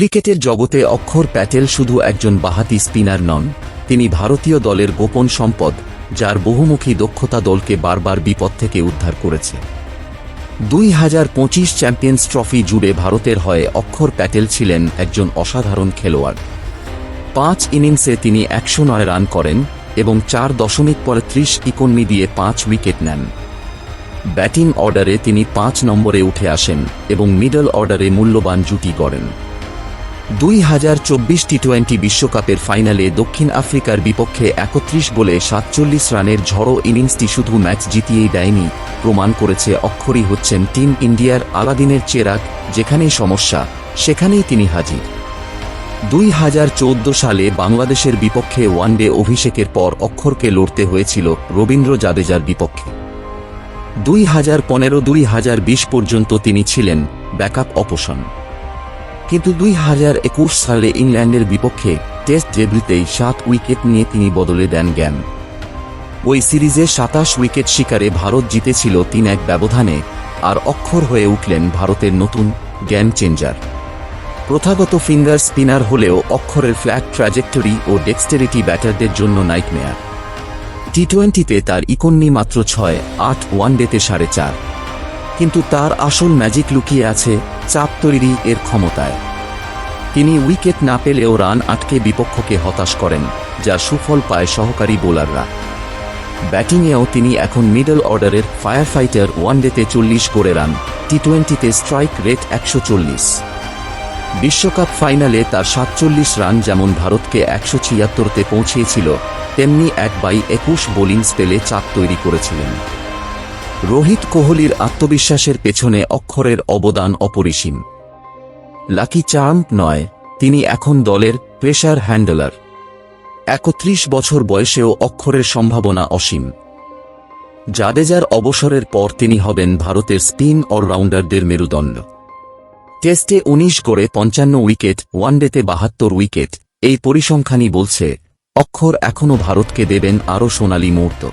ক্রিকেটের জগতে অক্ষর প্যাটেল শুধু একজন বাহাতি স্পিনার নন, তিনি ভারতীয় দলের গোপন সম্পদ, যার বহুমুখী দক্ষতা দলকে বারবার বিপদ থেকে উদ্ধার করেছে। দুই হাজার পঁচিশ চ্যাম্পিয়ন্স ট্রফি জুড়ে ভারতের হয়ে অক্ষর প্যাটেল ছিলেন একজন অসাধারণ খেলোয়াড়। পাঁচ ইনিংসে তিনি একশো নয় রান করেন এবং চার দশমিক পরে ত্রিশ ইকোনমি দিয়ে পাঁচ উইকেট নেন। ব্যাটিং অর্ডারে তিনি পাঁচ নম্বরে উঠে আসেন এবং মিডল অর্ডারে মূল্যবান জুটি গড়েন। দুই হাজার চব্বিশ টি টোয়েন্টি বিশ্বকাপের ফাইনালে দক্ষিণ আফ্রিকার বিপক্ষে একত্রিশ বলে সাতচল্লিশ রানের ঝড়ো ইনিংসটি শুধু ম্যাচ জিতিয়েই দেয়নি, প্রমাণ করেছে অক্ষরই হচ্ছেন টিম ইন্ডিয়ার আলাদিনের চেরাক যেখানেই সমস্যা, সেখানেই তিনি হাজির। দুই হাজার চৌদ্দ সালে বাংলাদেশের বিপক্ষে ওয়ানডে অভিষেকের পর অক্ষরকে লড়তে হয়েছিল রবীন্দ্র জাদেজার বিপক্ষে। দুই হাজার পনেরো দুই হাজার বিশ পর্যন্ত তিনি ছিলেন ব্যাকআপ অপশন। কিন্তু দুই হাজার একুশ সালে ইংল্যান্ডের বিপক্ষে টেস্ট ডেবিউতেই সাত উইকেট নিয়ে তিনি বদলে দেন জ্ঞান। ওই সিরিজে সাতাশ উইকেট শিকারে ভারত জিতেছিল তিন এক ব্যবধানে আর অক্ষর হয়ে উঠলেন ভারতের নতুন জ্ঞান চেঞ্জার। প্রথাগত ফিঙ্গার স্পিনার হলেও অক্ষরের ফ্ল্যাট ট্র্যাজেক্টরি ও ডেক্সটেরিটি ব্যাটারদের জন্য নাইটমেয়ার। টি টোয়েন্টিতে তার ইকন্নি মাত্র ছয়, আট ওয়ানডেতে সাড়ে চার। কিন্তু তার আসল ম্যাজিক লুকিয়ে আছে চাপ তৈরি এর ক্ষমতায়। তিনি উইকেট না পেলেও রান আটকে বিপক্ষকে হতাশ করেন, যা সুফল পায় সহকারী বোলাররা। ব্যাটিংয়েও তিনি এখন মিডল অর্ডারের ফায়ার ফাইটার ওয়ানডেতে চল্লিশ করে রান টি টোয়েন্টিতে স্ট্রাইক রেট একশো চল্লিশ। বিশ্বকাপ ফাইনালে তার সাতচল্লিশ রান যেমন ভারতকে একশো ছিয়াত্তরতে পৌঁছিয়েছিল তেমনি এক বাই একুশ বোলিং স্পেলে চাপ তৈরি করেছিলেন। রোহিত কোহলির আত্মবিশ্বাসের পেছনে অক্ষরের অবদান অপরিসীম। লাকি চার্ম নয়, তিনি এখন দলের প্রেশার হ্যান্ডলার। একত্রিশ বছর বয়সেও অক্ষরের সম্ভাবনা অসীম। জাদেজার অবসরের পর তিনি হবেন ভারতের স্পিন অলরাউন্ডারদের মেরুদণ্ড। টেস্টে উনিশ করে পঞ্চান্ন উইকেট, ওয়ানডেতে বাহাত্তর উইকেট, এই পরিসংখ্যানই বলছে, অক্ষর এখনও ভারতকে দেবেন আরও সোনালী মুহূর্ত।